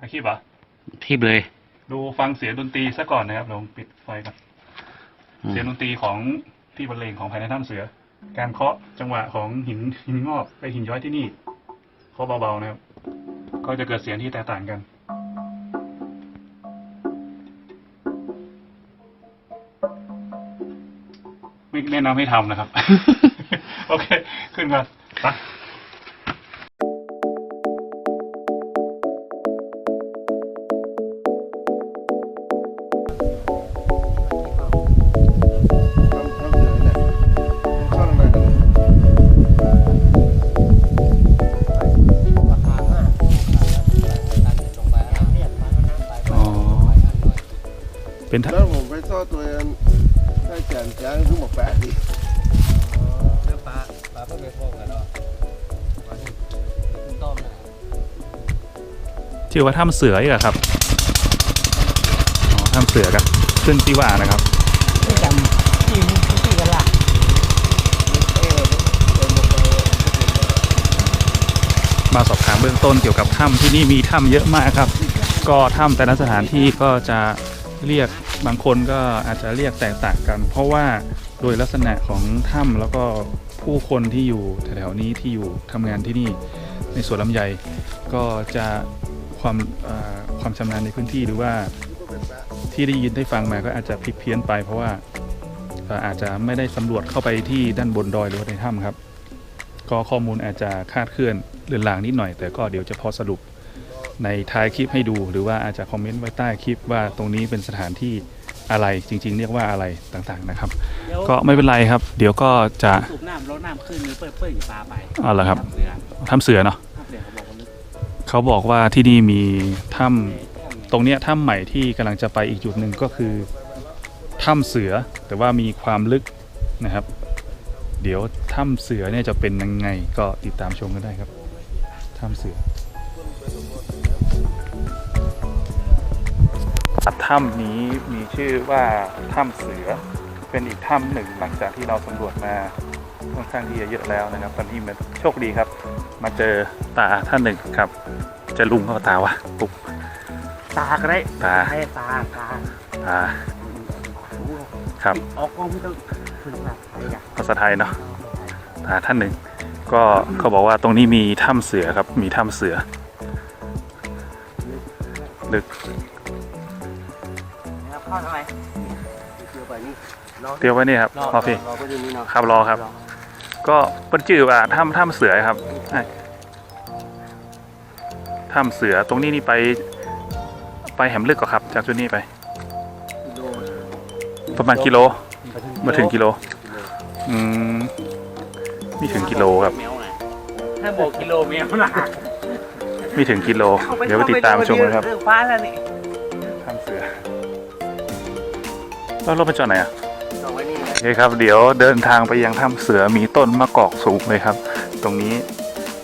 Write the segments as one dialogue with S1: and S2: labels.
S1: อาชีพเหรอ
S2: ทีบเลย
S1: ดูฟังเสียงดนตรีซะก่อนนะครับลองปิดไฟก่อน
S2: อืม
S1: เสียงดนตรีของที่บรรเลงของภายในถ้ำเสือ การเคาะจังหวะของหินหินงอกไปหินย้อยที่นี่เคาะเบาๆนะครับ ก็จะเกิดเสียงที่แตกต่างกัน ไม่แนะนำให้ทำนะครับ โอเค ขึ้นครับไป
S2: เป็น
S3: แล้วผมไปซ่อตัวเองได้แจนแจ้งถึงบอกแปดดิ
S1: ชื่อว่าถ้ำเสืออีกเหรอครับอ๋อถ้ำเสือครับขึ้นที่ว่านะครับ
S4: ที่จำที่ที่กันละ
S1: มาสอบถามเบื้องต้นเกี่ยวกับถ้ำที่นี่มีถ้ำเยอะมากครับ ก็ถ้ำแต่ละสถานที่ก็จะ เรียกบางคนก็อาจจะเรียกแตกต่างกัน เพราะว่าโดยลักษณะของถ้ำแล้วก็ผู้คนที่อยู่แถวๆนี้ที่อยู่ทำงานที่นี่ในสวนลำไยก็จะความความชำนาญในพื้นที่หรือว่าที่ได้ยินได้ฟังมาก็อาจจะผิดเพี้ยนไป เพราะว่าอาจจะไม่ได้สำรวจเข้าไปที่ด้านบนดอยหรือว่าในถ้ำครับ ก็ข้อมูลอาจจะคาดเคลื่อนเลือนลางนิดหน่อย แต่ก็เดี๋ยวจะพอสรุป ในท้ายคลิปให้ดู หรือว่าอาจจะคอมเมนต์ไว้ใต้คลิปว่าตรงนี้เป็นสถานที่อะไรจริง ๆ เรียกว่าอะไรต่างๆนะครับ
S4: เดี๋ยว
S1: ก็ไม่เป็นไรครับ เดี๋ยวก็จะ
S4: สูบน้ำรดน้ำขึ้นมีเปื้อนเปื้อนอยู่ปลาไป
S1: เอาละครับ
S4: ทำเรือ
S1: ถ้ำเสือเนาะ
S4: ทำเรือเขาบอกว่าลึก
S1: เขาบอกว่าที่นี่มีถ้ำตรงเนี้ยถ้ำใหม่ที่กำลังจะไปอีกจุดหนึ่งก็คือถ้ำเสือแต่ว่ามีความลึกนะครับ เดี๋ยวถ้ำเสือเนี่ยจะเป็นยังไงก็ติดตามชมกันได้ครับถ้ำเสือ ถ้ำนี้มีชื่อว่าถ้ำเสือ เป็นอีกถ้ำหนึ่งหลังจากที่เราสำรวจมาค่อนข้างที่จะเยอะแล้วนะครับตอนนี้มันโชคดีครับ มาเจอตาท่านหนึ่งครับ จะลุงเขาตาวะปุ๊บ
S4: ตาก็ได้
S1: ตา
S4: ให้ตาตา
S1: ตาครับ
S4: ออกกล้องพี่ต้องฝึกแบบอะไรอย่าง
S1: ภาษาไทยเนาะตาท่านหนึ่ง ก็เขาบอกว่าตรงนี้มีถ้ำเสือครับ มีถ้ำเสือ ลึก
S4: นะครับ เข้าทำไม
S3: เชื่อไปนี่รอ
S1: เตรียมไว้นี่ครับรอพี่
S3: รอไปดูนี่เนาะ
S1: ครับรอครับ ก็เป็นชื่อว่าถ้ำถ้ำเสือครับใช่ถ้ำเสือตรงนี้นี่ไป ไปแหมลึกกว่าครับ จากจุดนี้ไป
S3: กิโล
S1: ประมาณกิโลมาถึงกิโล อืมไม่ถึงกิโลครับ
S4: เมลนะถ้าบอกกิโลเมลนะ
S1: ไม่ถึงกิโล เดี๋ยวไปติดตามชมกันครับ
S4: เรื่องฟ้าแล้วนี่
S1: แล้วรถมาจอดไหนอะ
S3: รอไว้นี่
S1: โอเคครับ เดี๋ยวเดินทางไปยังถ้ำเสือมีต้นมะกอกสูงเลยครับ ตรงนี้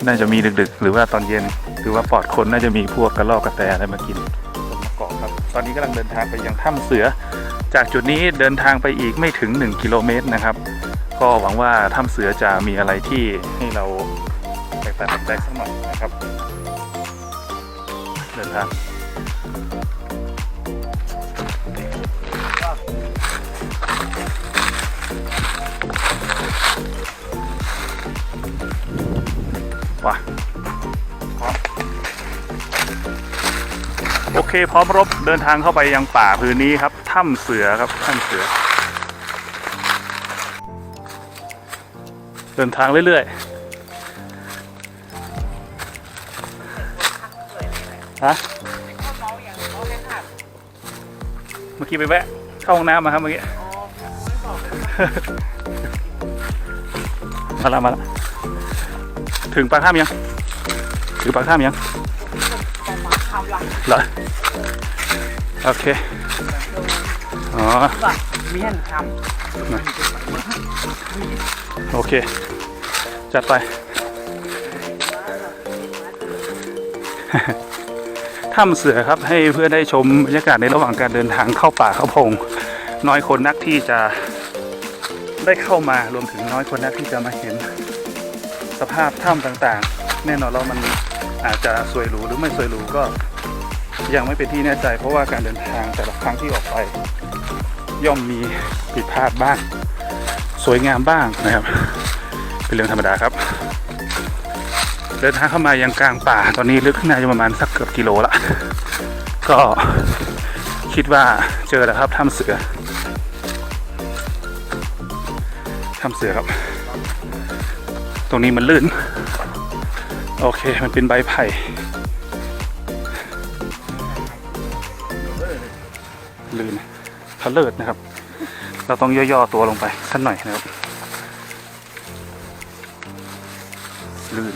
S1: น่าจะมีดึกๆ หรือว่าตอนเย็นหรือว่าปลอดคนน่าจะมีพวกกระรอกกระแตอะไรมากินต้นมะกอกครับ ตอนนี้กำลังเดินทางไปยังถ้ำเสือ จากจุดนี้เดินทางไปอีกไม่ถึง 1 กิโลเมตรนะครับ ก็หวังว่าถ้ำเสือจะมีอะไรที่ให้เราแตกต่างใจสักหน่อยนะครับ เดินทาง พร้อมรบเดินทางเข้าไปยังป่าพื้นนี้ครับถ้ำเสือครับถ้ำเสือ เดินทางเรื่อยๆฮะเมื่อกี้ไปแวะเข้าห้องน้ำมาครับเมื่อกี้มาละมาละถึงปากถ้ำยังถึงปากถ้ำยังเหรอ โอเค อ๋อโอเค จัดไป ถ้ำเสือครับให้เพื่อนได้ชมบรรยากาศในระหว่างการเดินทางเข้าป่าเข้าพง น้อยคนนักที่จะได้เข้ามารวมถึงน้อยคนนักที่จะมาเห็น สภาพถ้ำต่างๆ แน่นอนแล้วมันอาจจะสวยหรูหรือไม่สวยหรูก็ ยังไม่เป็นที่แน่ใจเพราะว่าการเดินทางแต่ละครั้งที่ออกไป ย่อมมีผิดพลาดบ้าง สวยงามบ้างนะครับ เป็นเรื่องธรรมดาครับ เดินทางเข้ามายังกลางป่าตอนนี้ลึกขึ้น่าจะประมาณสักเกือบกิโลละก็คิดว่าเจอแล้วครับถ้ำเสือถ้ำเสือครับ ตรงนี้มันลื่น โอเคมันเป็นใบไผ่ะเลิดนะครับ เราต้องย่อๆตัวลงไปสักหน่อยนะครับลื่น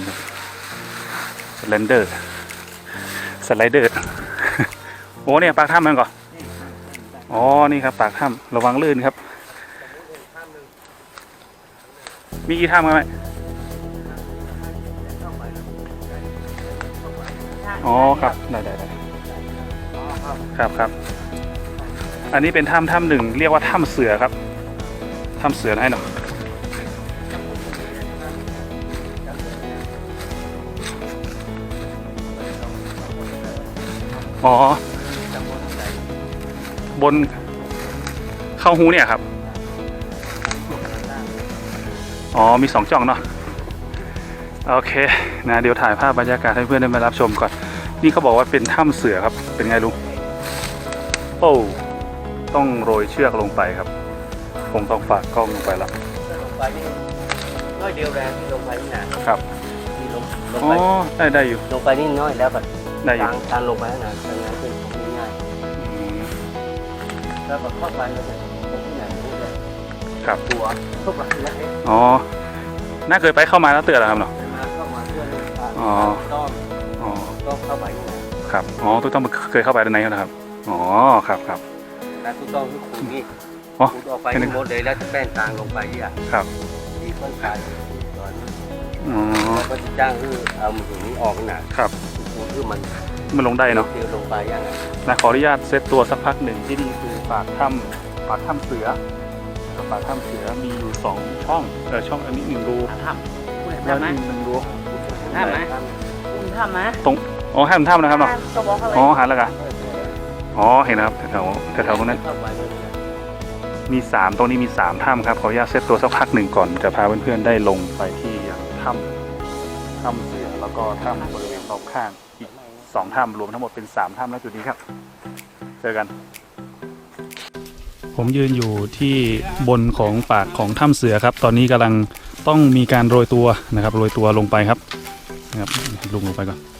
S1: สไลเดอร์สไลเดอร์โอ้เนี่ยปากถ้ำมันก่อนอ๋อนี่ครับปากถ้ำระวังลื่นครับ มีกี่ถ้ำครับไหมอ๋อครับ ได้ได้ได้ครับครับ อันนี้เป็นถ้ำถ้ำหนึ่งเรียกว่าถ้ำเสือครับถ้ำเสือนะให้หน่อยอ๋อ บนเข้าหูเนี่ยครับ อ๋อ มีสองจ่องเนาะ โอเค นะ เดี๋ยวถ่ายภาพบรรยากาศให้เพื่อนได้มารับชมก่อน นี่เขาบอกว่าเป็นถ้ำเสือครับ เป็นไงลุง โอ้ ต้องโรยเชือกลงไปครับ คงต้องฝากกล้องลงไปละ
S2: ลงไปนี่น้อยเดียวแรงที่ลงไปนี่นะครับที่ลงลง
S1: อ๋อ
S2: ไป
S1: ได้ได้อยู่
S2: ลงไปนี่น้อยแล้วแบบ
S1: ได้อยู่
S2: ทางทางลงไปนะทางนั้นเป็นของง่าย
S1: อืม
S2: ๆแล้วแบบเข้าไปมันจะเป็นที่ไหนไม่รู้เลย
S1: ครับ
S2: ตัวเข้าไปแล้วเอ๊ะ
S1: อ๋อ น่าเคยไปเข้ามาแล้วเตือนแล้วครับเนาะ
S2: มาเข้ามาเพื่อนเลยครับ
S1: อ๋อ
S2: ต้อง
S1: อ๋อ
S2: ต้องเข้าไปนี่นะครับ
S1: อ๋อ ตุ๊กต้องเคยเข้าไปด้านในแล้วนะครับ อ๋อ ครับครับ
S2: แล้วกูต้องที่คุณนี่
S1: อ๋อ
S2: คุณออกไปนี่หมดเลยแล้วจะแป้นทางลงไปอะ
S1: ครับ
S2: ดีเพื่อนขายตอน
S1: อ๋อ
S2: แล้วก็จะจ้างคือเอามือถือนี้ออกหนา
S1: ครับ
S2: กูคือมัน
S1: มันลงได้เนาะ
S2: เดียวลงไปยังไง
S1: นะขออนุญาตเซตตัวสักพักหนึ่งที่นี่คือปากถ้ำปากถ้ำเสือนะครับปากถ้ำเสือมีอยู่สองช่องเออช่องอันนี้หนึ่งรู
S4: ถ้ำคุณ
S1: แล้ว
S4: ทำไหม
S1: นี่หนึ่งรู
S4: ถ้ำไหมคุณทำไหม
S1: ตรงอ๋อห้ามถ้ำนะครับเนาะ
S4: ก็บอกเขาเลย
S1: อ๋อหันแล้วกัน อ๋อเห็นนะครับแถวๆแถวๆตรงนั้น
S2: เข้าไปเลยนะ
S1: มีสามตรงนี้มีสามถ้ำครับขออนุญาตเซตตัวสักพักหนึ่งก่อนจะพาเพื่อนๆได้ลงไปที่ยังถ้ำถ้ำเสือแล้วก็ถ้ำบริเวณรอบข้างอีกสองถ้ำรวมทั้งหมดเป็นสามถ้ำแล้วจุดนี้ครับ เจอกัน ผมยืนอยู่ที่บนของปากของถ้ำเสือครับ ตอนนี้กำลังต้องมีการโรยตัวนะครับโรยตัวลงไปครับนะครับลงลงไปก่อน
S2: มัน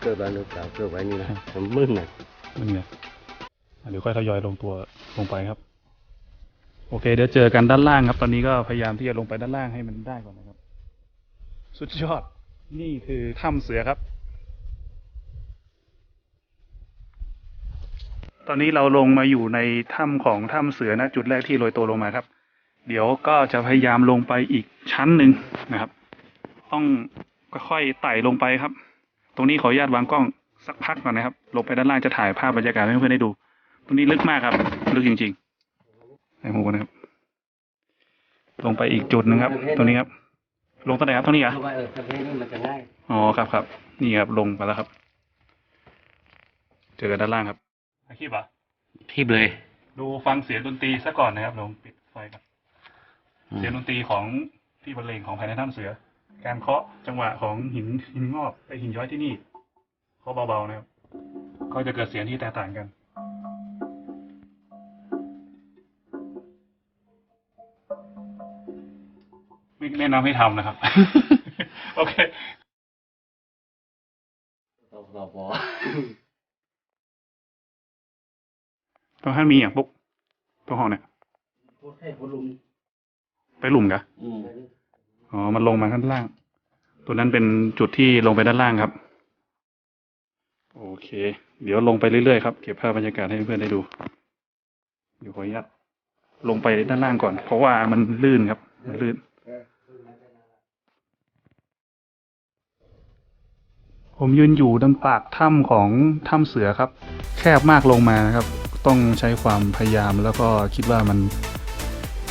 S2: เกลือบ้านนึกเปล่าเกลือไว้นี่นะมันมึนน่ะ
S1: นี่ไงเดี๋ยวค่อยทยอยลงตัวลงไปครับ โอเค เดี๋ยวเจอกันด้านล่างครับ ตอนนี้ก็พยายามที่จะลงไปด้านล่างให้มันได้ก่อนนะครับ สุดยอด นี่คือถ้ำเสือครับ ตอนนี้เราลงมาอยู่ในถ้ำของถ้ำเสือนะจุดแรกที่โรยตัวลงมาครับ เดี๋ยวก็จะพยายามลงไปอีกชั้นหนึ่งนะครับ ต้องค่อยๆไต่ลงไปครับ ตรงนี้ขออนุญาตวางกล้องสักพักก่อนนะครับ ลงไปด้านล่างจะถ่ายภาพบรรยากาศให้เพื่อนๆได้ดู ตรงนี้ลึกมากครับ ลึกจริงๆไอ้หมูนะครับ ลงไปอีกจุดหนึ่งครับ ตรงนี้ครับ ลงตรงไหนครับตรงนี้เหรอะ
S2: เพราะว่าเออประเภทนี้มันจะง่าย
S1: อ๋อครับครับ นี่ครับลงไปแล้วครับ เจอกันด้านล่างครับอาชีพอะ
S2: ทีบเลย
S1: ดูฟังเสียงดนตรีซะก่อนนะครับลงปิดไฟก่อนเสียงดนตรีของที่บรรเลงของภายในถ้ำเสือ การเคาะจังหวะของหินหินงอกไปหินย้อยที่นี่เคาะเบาๆนะครับ ก็จะเกิดเสียงที่แตกต่างกันไม่แนะนำให้ทำนะครับ โอเค
S2: เราเราพอ
S1: ต้องให้มีอย่างปุ๊บตรงห้องเนี่ย
S2: พูดให้คนลุม
S1: ไปหลุมกะ
S2: อ๋
S1: อ มันลงมาข้างล่าง ตัวนั้นเป็นจุดที่ลงไปด้านล่างครับ โอเค เดี๋ยวลงไปเรื่อยๆครับ เก็บภาพบรรยากาศให้เพื่อนได้ดูเดี๋ยวขออนุญาตลงไปด้านล่างก่อน เพราะว่ามันลื่นครับ มันลื่น ผมยืนอยู่ด้านปากถ้ำของถ้ำเสือครับ แคบมากลงมานะครับ ต้องใช้ความพยายามแล้วก็คิดว่ามัน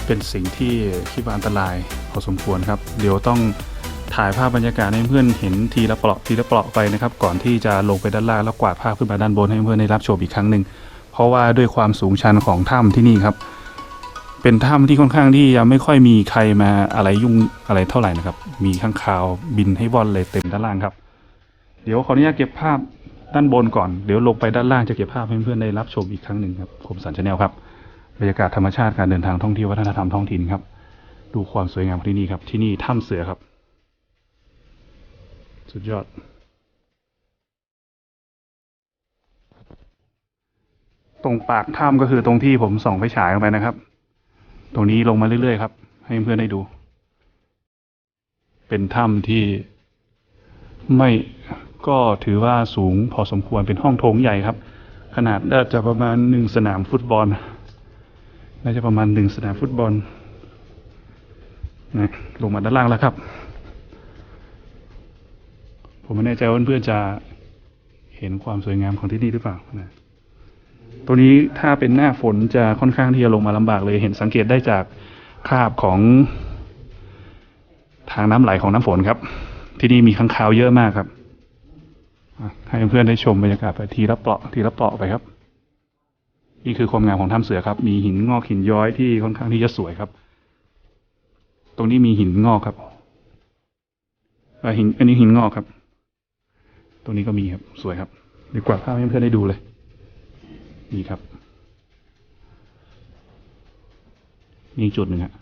S1: เป็นสิ่งที่คิดว่าอันตรายพอสมควรครับ เดี๋ยวต้องถ่ายภาพบรรยากาศให้เพื่อนเห็นทีละเปราะทีละเปราะไปนะครับ ก่อนที่จะลงไปด้านล่างแล้วกวาดภาพขึ้นมาด้านบนให้เพื่อนได้รับชมอีกครั้งหนึ่งเพราะว่าด้วยความสูงชันของถ้ำที่นี่ครับ เป็นถ้ำที่ค่อนข้างที่ยังไม่ค่อยมีใครมาอะไรยุ่งอะไรเท่าไหร่นะครับ มีข้างคาวบินให้ว่อนเลยเต็มด้านล่างครับ เดี๋ยวขออนุญาตเก็บภาพด้านบนก่อน เดี๋ยวลงไปด้านล่างจะเก็บภาพให้เพื่อนได้รับชมอีกครั้งหนึ่งครับผมสันชาแนลครับ บรรยากาศธรรมชาติการเดินทางท่องเที่ยววัฒนธรรมท้องถิ่นครับ ดูความสวยงามของที่นี่ครับ ที่นี่ถ้ำเสือครับ สุดยอด ตรงปากถ้ำก็คือตรงที่ผมส่องไฟฉายลงไปนะครับ ตรงนี้ลงมาเรื่อยๆครับ ให้เพื่อนได้ดู เป็นถ้ำที่ไม่ก็ถือว่าสูงพอสมควรเป็นห้องโถงใหญ่ครับ ขนาดน่าจะประมาณหนึ่งสนามฟุตบอล น่าจะประมาณหนึ่งสนามฟุตบอลนะลงมาด้านล่างแล้วครับ ผมไม่แน่ใจว่าเพื่อนจะเห็นความสวยงามของที่นี่หรือเปล่านะตัวนี้ถ้าเป็นหน้าฝนจะค่อนข้างที่จะลงมาลำบากเลยเห็นสังเกตได้จากคราบของทางน้ำไหลของน้ำฝนครับ ที่นี่มีค้างคาวเยอะมากครับ ให้เพื่อนๆได้ชมบรรยากาศไปทีละเปราะทีละเปราะไปครับ นี่คือความงามของถ้ำเสือครับ มีหินงอกหินย้อยที่ค่อนข้างที่จะสวยครับ ตรงนี้มีหินงอกครับอ่าหินอันนี้หินงอกครับ ตรงนี้ก็มีครับ สวยครับดีกว่าภาพให้เพื่อนได้ดูเลย นี่ครับนี่จุดหนึ่งฮะ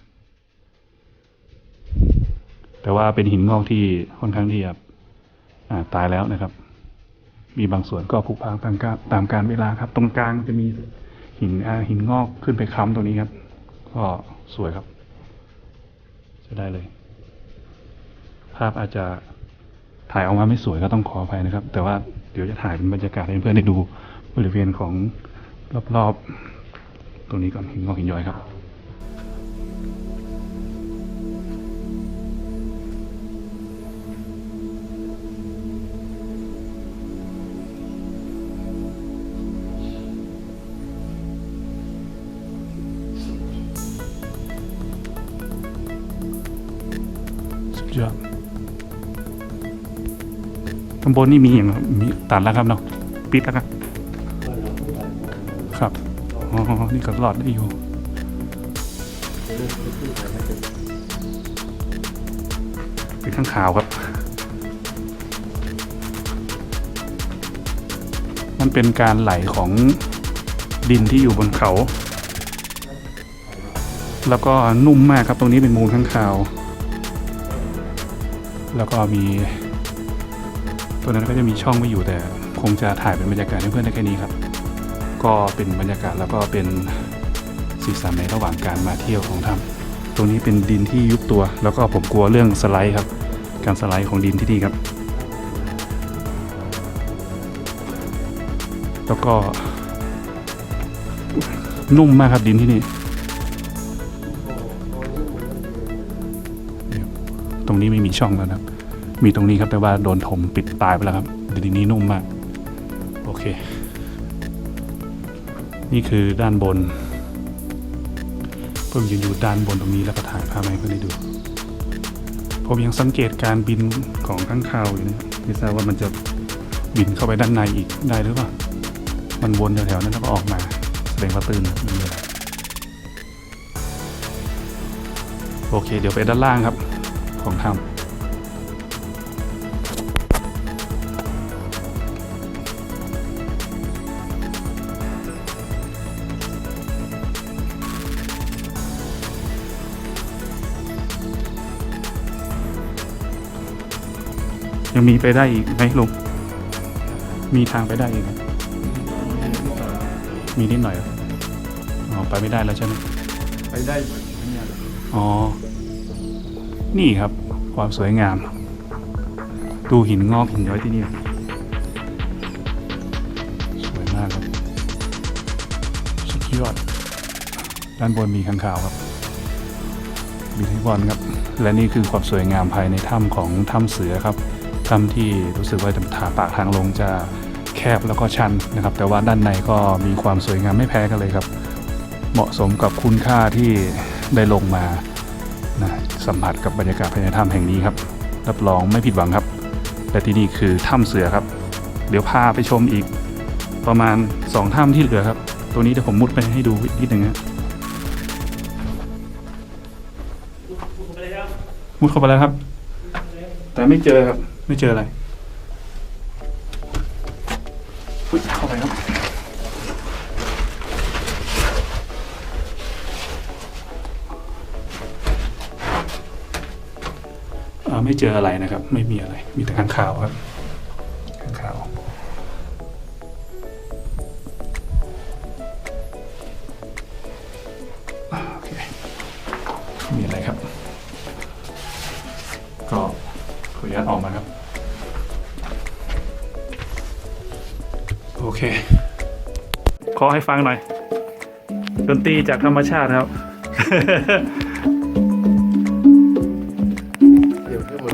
S1: แต่ว่าเป็นหินงอกที่ค่อนข้างที่จะอ่าตายแล้วนะครับ มีบางส่วนก็ผุพังตามกาตามการเวลาครับ ตรงกลางจะมี หินหินงอกขึ้นไปค้ำตรงนี้ครับ ก็สวยครับจะได้เลย ภาพอาจจะถ่ายออกมาไม่สวยก็ต้องขออภัยนะครับ แต่ว่าเดี๋ยวจะถ่ายเป็นบรรยากาศให้เพื่อนได้ดูบริเวณของรอบๆ ตรงนี้ก่อนหินงอกหินย้อยครับางบนนี่มีอย่างมีตัดแล้วครับเนาะปิดแล้วครับครับอ๋อนี่ก็รอดได้อยู่เป็นข้างขาวครับ มันเป็นการไหลของดินที่อยู่บนเขา แล้วก็นุ่มมากครับตรงนี้เป็นมูลข้างคาว แล้วก็มี ตัวนั้นก็จะมีช่องไม่อยู่แต่คงจะถ่ายเป็นบรรยากาศให้เพื่อนได้แค่นี้ครับ ก็เป็นบรรยากาศแล้วก็เป็นสีสันในระหว่างการมาเที่ยวของถ้ำตรงนี้เป็นดินที่ยุบตัว แล้วก็ผมกลัวเรื่องสไลด์ครับ การสไลด์ของดินที่นี่ครับ แล้วก็ นุ่มมากครับดินที่นี่ตรงนี้ไม่มีช่องแล้วนะครับ มีตรงนี้ครับแต่ว่าโดนถมปิดตายไปแล้วครับดินนี้นุ่มมาก โอเค นี่คือด้านบนผมยืนอยู่ด้านบนตรงนี้แล้วก็ถ่ายภาพให้เพื่อนได้ดู ผมยังสังเกตการบินของข้างคาวอยู่นะไม่ทราบว่ามันจะบินเข้าไปด้านในอีกได้หรือเปล่า มันวนแถวๆนั้นแล้วก็ออกมา แสดงว่าตื่นมีอะไรโอเค เดี๋ยวไปด้านล่างครับของถ้ำ ยังมีไปได้อีกไหมลุงมีทางไปได้อีกไหมมีนิดหน่อยเหรออ๋อไปไม่ได้แล้วใช่ไหม
S3: ไปได้เหมือนกัน
S1: อ๋อ นี่ครับ ความสวยงาม ดูหินงอกหินย้อยที่นี่ สวยมากครับ สุดยอด ด้านบนมีข้างขาวครับ มีที่บอลครับ และนี่คือความสวยงามภายในถ้ำของถ้ำเสือครับ ถ้ำที่รู้สึกว่าทาปากทางลงจะแคบแล้วก็ชันนะครับ แต่ว่าด้านในก็มีความสวยงามไม่แพ้กันเลยครับ เหมาะสมกับคุณค่าที่ได้ลงมานะสัมผัสกับบรรยากาศภายในถ้ำแห่งนี้ครับ รับรองไม่ผิดหวังครับ และที่นี่คือถ้ำเสือครับ เดี๋ยวพาไปชมอีกประมาณ 2 ถ้ำที่เหลือครับ ตัวนี้เดี๋ยวผมมุดไปให้ดูนิดหนึ่งนะมุดเข้าไปแล้วครับ แต่ไม่เจอครับ ไม่เจออะไรอุ๊ยเข้าไปครับเอ่อไม่เจออะไรนะครับ ไม่มีอะไร มีแต่ข้างข่าวครับ อให้ฟังหน่อย ดนตรีจากธรรมชาติครับ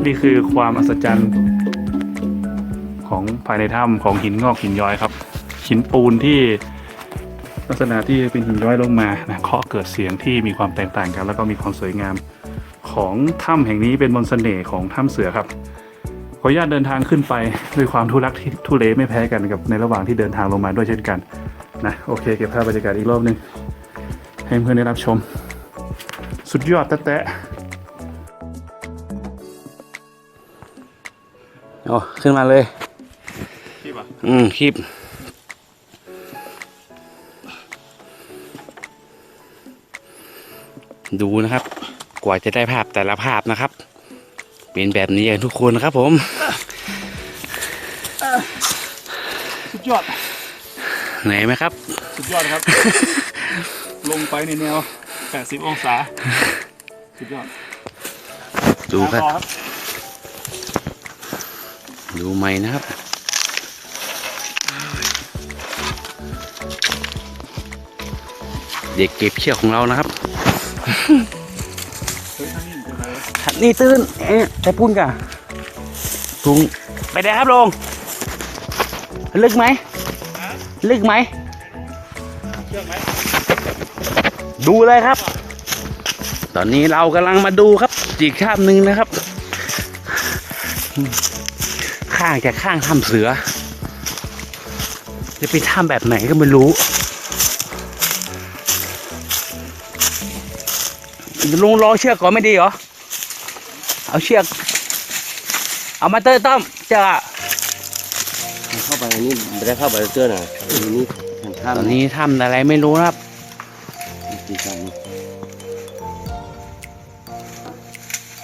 S1: นี่คือความอัศจรรย์ ของภายในถ้ำของหินงอกหินย้อยครับ หินปูนที่ลักษณะที่เป็นหินย้อยลงมานะเคาะเกิดเสียงที่มีความแตกต่างกัน แล้วก็มีความสวยงามของถ้ำแห่งนี้เป็นมนต์เสน่ห์ของถ้ำเสือครับขออนุญาตเดินทางขึ้นไปด้วยความทุรักทุเลไม่แพ้กันกับในระหว่างที่เดินทางลงมาด้วยเช่นกัน นะโอเคเก็บภาพบรรยากาศอีกรอบหนึง ให้เพื่อนได้รับชม สุดยอดแตะ
S4: โอ้ขึ้นมาเลย
S1: ๆที่ปะ
S4: อืมคลิปดูนะครับ กว่าจะได้ภาพแต่ละภาพนะครับ เป็นแบบนี้กันทุกคนนะครับผม
S1: สุดยอด
S4: เหนื่อยไหมครับ
S1: สุดยอดครับ ลงไปในแนว 80 องศา สุดยอด
S4: ดูครับ
S1: ต่อครับ
S4: ดูใหม่นะครับ เด็กเก็บเชือกของเรานะครับ
S1: เฮ้ยท่านนี่เป็นไรวะ
S4: นี่ตื้นเอ๊ะจะปุ้นกะลุงไปได้ครับลุงลึกไหม ลึกไหม
S1: เชือกไหม
S4: ดูเลยครับ ตอนนี้เรากำลังมาดูครับอีกภาพหนึ่งนะครับ ข้างจากข้างถ้ำเสือ จะไปถ้ำแบบไหนก็ไม่รู้ลุงรอเชือกก่อนไม่ดีเหรอ เอาเชือก เอามาเตอร์ต้อมเจะ
S2: เข้าไปนี่ไม่ได้เข้าไปเจอหน่อยนี่ทาง
S4: ตอนนี้ถ้ำอะไรไม่รู้นะครับ
S2: ตีกัน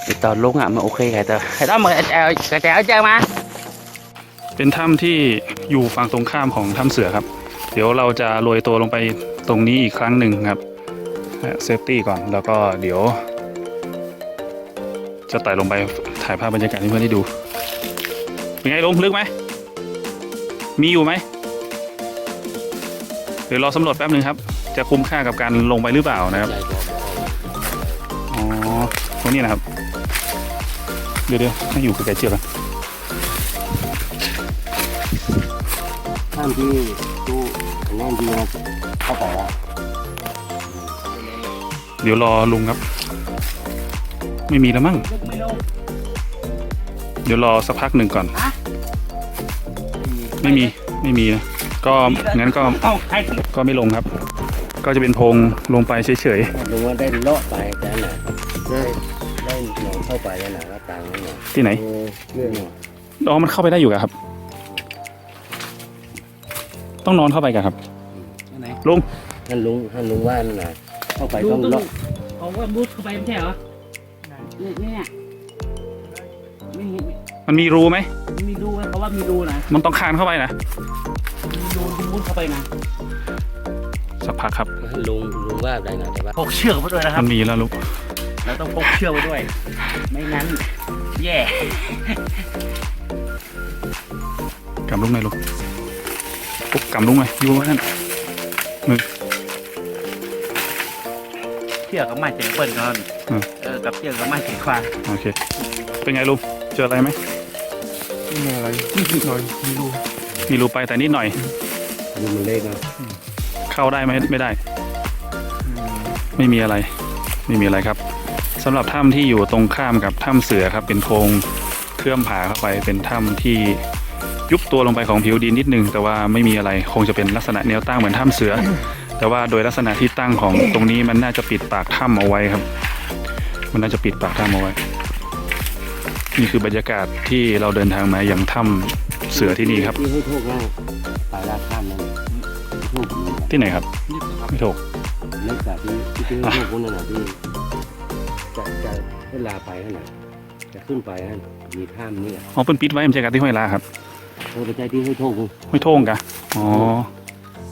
S4: ไอตอนลงอะมันโอเคไงแต่ไอต้อมกระแจกระแจเอาเจอมา
S1: เป็นถ้ำที่อยู่ฝั่งตรงข้ามของถ้ำเสือครับ เดี๋ยวเราจะโรยตัวลงไปตรงนี้อีกครั้งหนึ่งครับเซฟตี้ก่อนแล้วก็เดี๋ยว จะไต่ลงไปถ่ายภาพบรรยากาศให้เพื่อนได้ดู เป็นไงลงลึกไหม มีอยู่ไหมเดี๋ยวรอสำรวจแป๊บหนึ่งครับ จะคุ้มค่ากับการลงไปหรือเปล่านะครับอ๋อตรงนี้นะครับ เดี๋ยวเดี๋ยวให้อยู่ใกล้ๆเชือกกัน
S2: ท่านที่ตู้นั่นที่มันเข้าไปแล้ว
S1: เดี๋ยวรอลุงครับ ไม่มีแล้วมั้ง เดี๋ยวรอสักพักหนึ่งก่อน ไม่มีไม่มีนะก็งั้นก็
S4: เอ้าใคร
S1: ก็ไม่ลงครับ ก็จะเป็นโพรงลงไปเฉย
S2: ลงว่าได้เลาะไปแต่น่ะได้ได้หนองเข้าไปแล้วน่ะก็ตังนั่นน่ะ
S1: ๆที่ไหน
S2: เออเรื่อง
S1: อ๋อมันเข้าไปได้อยู่อะครับ ต้องนอนเข้าไปกันครับ
S4: ไหน
S1: ลุง
S2: ท่านลุงท่านลุงว่านั่นน่ะเข้าไป
S4: ลุ
S2: ต้องง
S4: ต้อง
S2: เลาะ
S4: เอาว่ามุดเข้าไปไม่ใช่เหรอ เนี่ยเนี่ยไม่เห็น
S1: มันมีรูไหม
S4: มีรูนะเขาว่ามีรูนะ
S1: มันต้องคานเข้าไปนะ
S4: มีรูที่มุดเข้าไปนะ
S1: สักพักครับ
S2: ท่านลุงลุงว่าได้น่ะแต่ว่า
S4: พกเชือกไปด้วยนะครั
S1: มั
S4: บ
S1: นมีแล้วลูก
S4: เราต้องพกเชือกไปด้วย ไม่งั้นแย่
S1: กำลุงหน่อยลูกปุ๊บกำลุงหน่อยอยู่ว่านั่น
S4: เชือกก็ไม่เจ๋งเปิ่นก่อน
S1: อืม
S4: เออกับเชือกก็ไม่เจ๋งควาง
S1: โอเค เป็นไงลุงเจออะไรไหม
S4: เนี่
S3: อะไรนี่คือหน่อยไม่รู้
S1: มีรูไปแต่นิดหน่อย
S2: ดูมันเล็กนะ
S1: เข้าได้ไหมไม่ได้ ไม่มีอะไร ไม่มีอะไรครับสำหรับถ้ำที่อยู่ตรงข้ามกับถ้ำเสือครับ เป็นโพรงเคลื่อมผาเข้าไป เป็นถ้ำที่ยุบตัวลงไปของผิวดินนิดนึงแต่ว่าไม่มีอะไรคงจะเป็นลักษณะแนวตั้งเหมือนถ้ำเสือ แต่ว่าโดยลักษณะที่ตั้งของตรงนี้มันน่าจะปิดปากถ้ำเอาไว้ครับ มันน่าจะปิดปากถ้ำเอาไว้ นี่คือบรรยากาศที่เราเดินทางมาอย่างถ้ำเสือที่นี่ครับ
S2: ที่ให้โทษง่ายปลายลากข้ามนั่นโทษดีนะ
S1: ที่ไหนครับไม่ถูก
S2: เล็กจากที่ที่ให้โทษคนนั้นนะที่จะจะเวลาไปนั่นน่ะจะขึ้นไปนั่นมีถ้ำนี่อะ
S1: อ๋อเป็นปิดไว้ไม่ใช่การที่ห้วยลาครับ
S2: เออไปใจที่ให้โทษกู
S1: ห้วยโท่งกะอ๋อ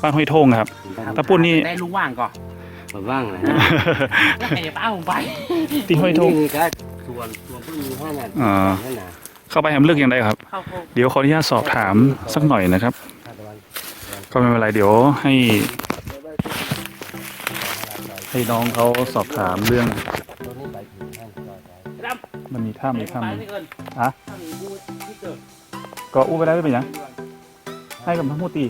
S1: บ้านห้วยโท่งครับตะปุ่นนี่
S4: ได้ลุงว่างก่อน
S2: มาว่างนะ
S4: แล้วใครจะป้าผมไป
S1: ที่ห้วยโท่ง
S2: นี่ก็ส่ วนส่วนเพิ่งมีห้าน่ะ
S1: อ่า
S2: นั่นน่ะ
S1: เข้าไปแฮมเลือกยังไงครับ
S4: เข้าโคก
S1: เดี๋ยวขออนุญาตสอบถามสักหน่อยนะครับ
S2: ท่าตะวัน
S1: ก็ไม่เป็นไรเดี๋ยวให้ให้น้องเขาสอบถามเรื่อง
S2: ตัวนี้ไปถึงท่านก็ไป
S1: มันมีถ้ำมีถ้ำห
S4: ไป
S1: นึ่ง
S4: ไม่เกิน
S1: อะ
S4: ถ้ามีพูดที่เกิด
S1: ก็อู้ไปได้ไม่เป็นหยังให้กับพระมูตี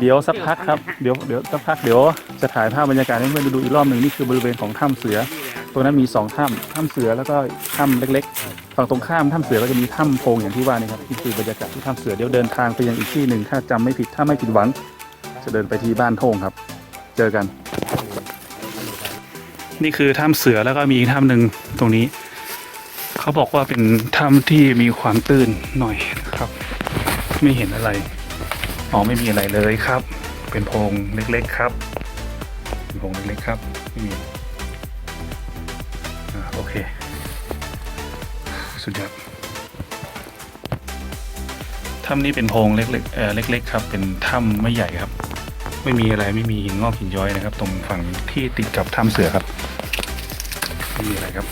S4: เดี๋
S1: ยวสักพักครับเดี๋ยวเดี๋ยวสักพักเดี๋ยวจะถ่ายภาพบรรยากาศให้เพื่อนดูอีกรอบหนึ่งนี่คือบริเวณของถ้ำเสือตัวนั้นมีสองถ้ำถ้ำเสือแล้วก็ถ้ำเล็กๆฝั่งตรงข้ามถ้ำเสือก็จะมีถ้ำโพงอย่างที่ว่านี่ครับนี่คือบรรยากาศที่ถ้ำเสือเดี๋ยวเดินทางไปยังอีกที่หนึ่งถ้าจำไม่ผิดถ้าไม่ผิดหวัง จะเดินไปที่บ้านโท่งครับ เจอกัน นี่คือถ้ำเสือแล้วก็มีอีกถ้ำหนึ่งตรงนี้ เขาบอกว่าเป็นถ้ำที่มีความตื้นหน่อยนะครับ ไม่เห็นอะไร อ๋อไม่มีอะไรเลยครับ เป็นโพรงเล็กๆครับเป็นโพรงเล็กๆครับไม่มีอ่าโอเค สุดยอดถ้ำนี้เป็นโพรงเล็กๆเออเล็ก ๆ ครับ เป็นถ้ำไม่ใหญ่ครับ ไม่มีอะไรไม่มีหินงอกหินย้อยนะครับ ตรงฝั่งที่ติดกับถ้ำเสือครับไม่มีอะไรครับ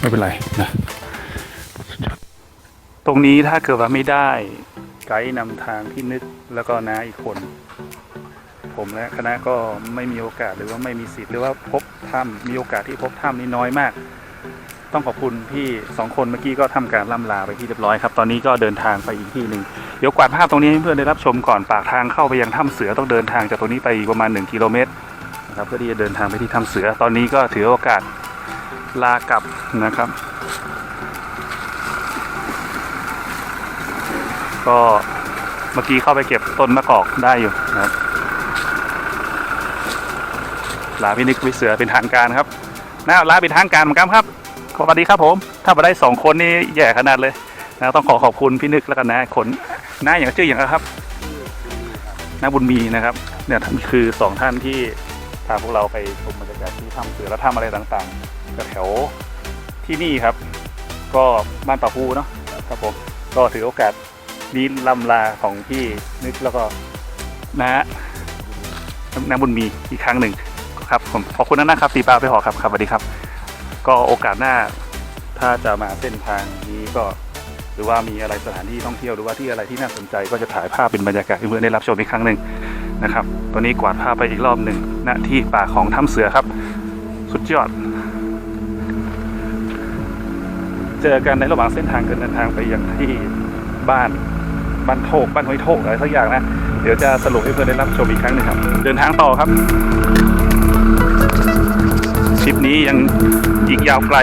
S1: ไม่เป็นไรนะ ตรงนี้ถ้าเกิดว่าไม่ได้ไกด์นำทางพี่นึกแล้วก็น้าอีกคน ผมและคณะก็ไม่มีโอกาสหรือว่าไม่มีสิทธิ์หรือว่าพบถ้ำมีโอกาสที่พบถ้ำนี่น้อยมาก ต้องขอบคุณพี่สองคนเมื่อกี้ก็ทำการล่ำลาไปที่เรียบร้อยครับ ตอนนี้ก็เดินทางไปอีกที่หนึ่งเดี๋ยวกวาดภาพตรงนี้ให้เพื่อนได้รับชมก่อนปากทางเข้าไปยังถ้ำเสือต้องเดินทางจากตรงนี้ไปประมาณ 1 กิโลเมตรนะครับเพื่อที่จะเดินทางไปที่ถ้ำเสือ ตอนนี้ก็ถือโอกาสลากลับนะครับ ก็เมื่อกี้เข้าไปเก็บต้นมะกอกได้อยู่นะครับลาพินิกวิเสือเป็นทางการครับนะลาเป็นทางการเหมือนกันครับสวัสดีครับผม ถ้ามาได้สองคนนี่แย่ขนาดเลยนะต้องขอขอบคุณพี่นึกแล้วกันนะคนหน้าอย่างชื่ออย่างครับน้าบุญมีนะครับเนี่ยคือสองท่านที่พาพวกเราไปชมบรรยากาศที่ถ้ำเสือและถ้ำอะไรต่างๆแถวที่นี่ครับ ก็บ้านป่าพูเนาะครับผมก็ถือโอกาส นี้ลำลาของพี่นึกแล้วก็น้าน้าบุญมีอีกครั้งหนึ่งครับผมขอบคุณนะครับตีปลาไปหอครับครับสวัสดีครับ ก็โอกาสหน้าถ้าจะมาเส้นทางนี้ก็หรือว่ามีอะไรสถานที่ท่องเที่ยวหรือว่าที่อะไรที่น่าสนใจก็จะถ่ายภาพเป็นบรรยากาศให้เพื่อนได้รับชมอีกครั้งหนึ่งนะครับ ตอนนี้กวาดภาพไปอีกรอบหนึ่งณที่ป่าของถ้ำเสือครับ สุดยอด เจอกันในระหว่างเส้นทางเดินทางไปยังที่บ้าน บ้านโทกบ้านห้วยโทกอะไรสักอย่างนะ เดี๋ยวจะสรุปให้เพื่อนได้รับชมอีกครั้งหนึ่งครับ เดินทางต่อครับทริปนี้ยังอีกยาวไกล